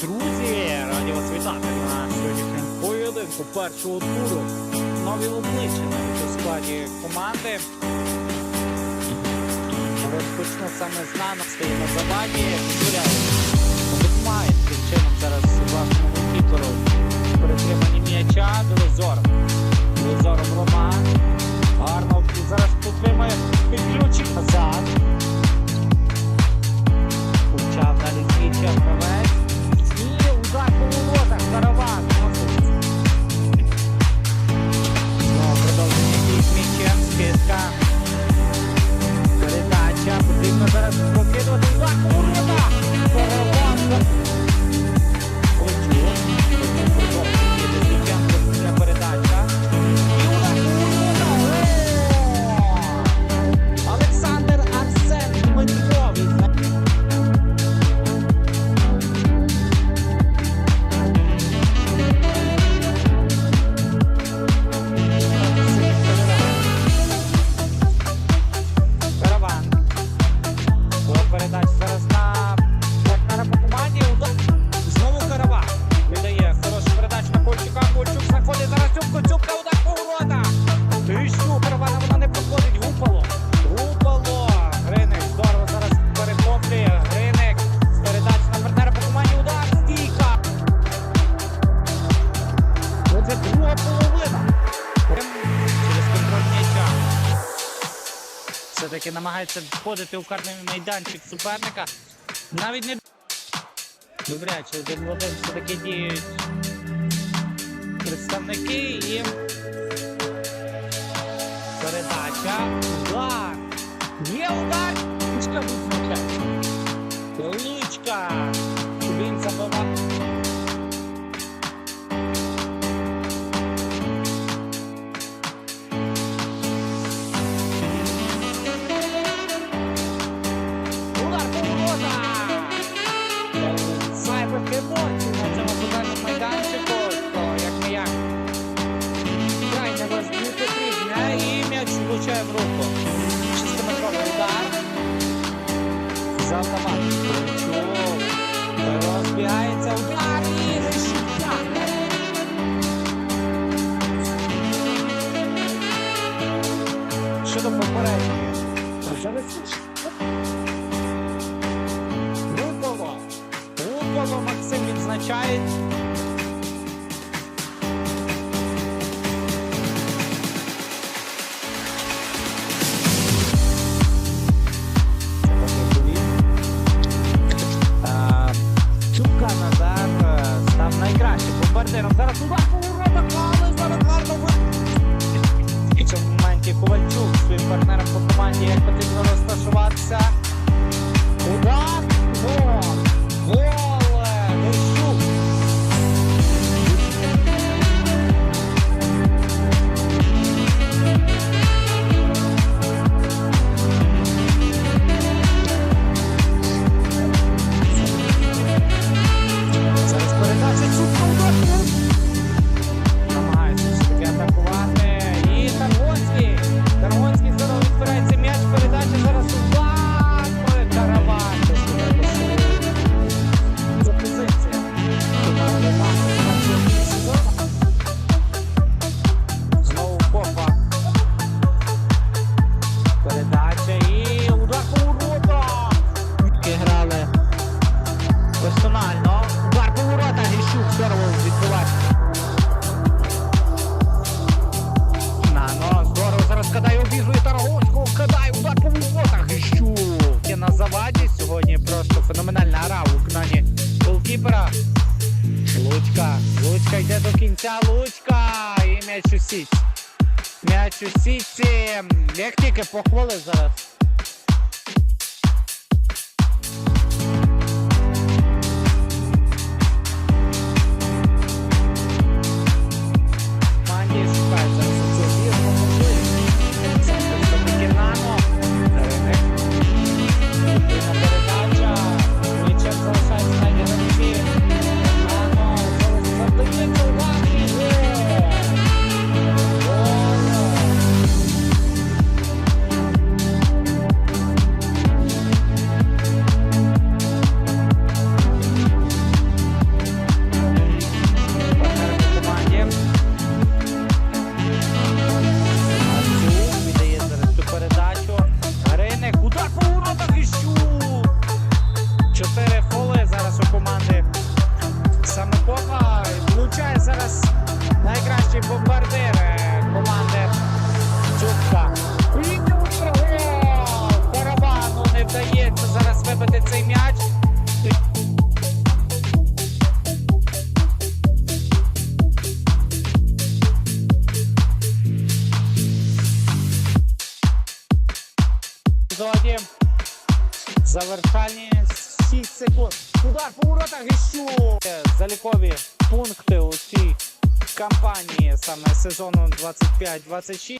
друзі! Раді вас вітати на сьогоднішньому поєдинку першого туру. Нові обличчя навіть у складі команди. Розпочну саме з нами, стоїмо на заваді. все-таки намагається входити у карний майданчик суперника. Навіть не ну, добряче Володимир все-таки діють представники і передача. Удар! Є удар! Лучка Лучка! Він забиває. Луково. Луково Максим відзначає. Е, Чубка Назар е, став найкращим бомбардиром. Зараз удар. Персонально. Удар по ворота, Гріщук здорово На но здорово зараз кидає, обігрує Тарговського, кидає, удар по воротах, Гріщук. Є на заваді сьогодні просто феноменальна гра у виконанні голкіпера. Лучка, Лучка йде до кінця, Лучка і м'яч у сіть. М'яч у сітці. Як тільки похвали зараз. найкращі бомбардири команди Чубка. Каравану не вдається зараз вибити цей м'яч. Завершальні 6 секунд. Удар по воротах Гіщу. Залікові пункти у цій кампанії саме сезону 25-26.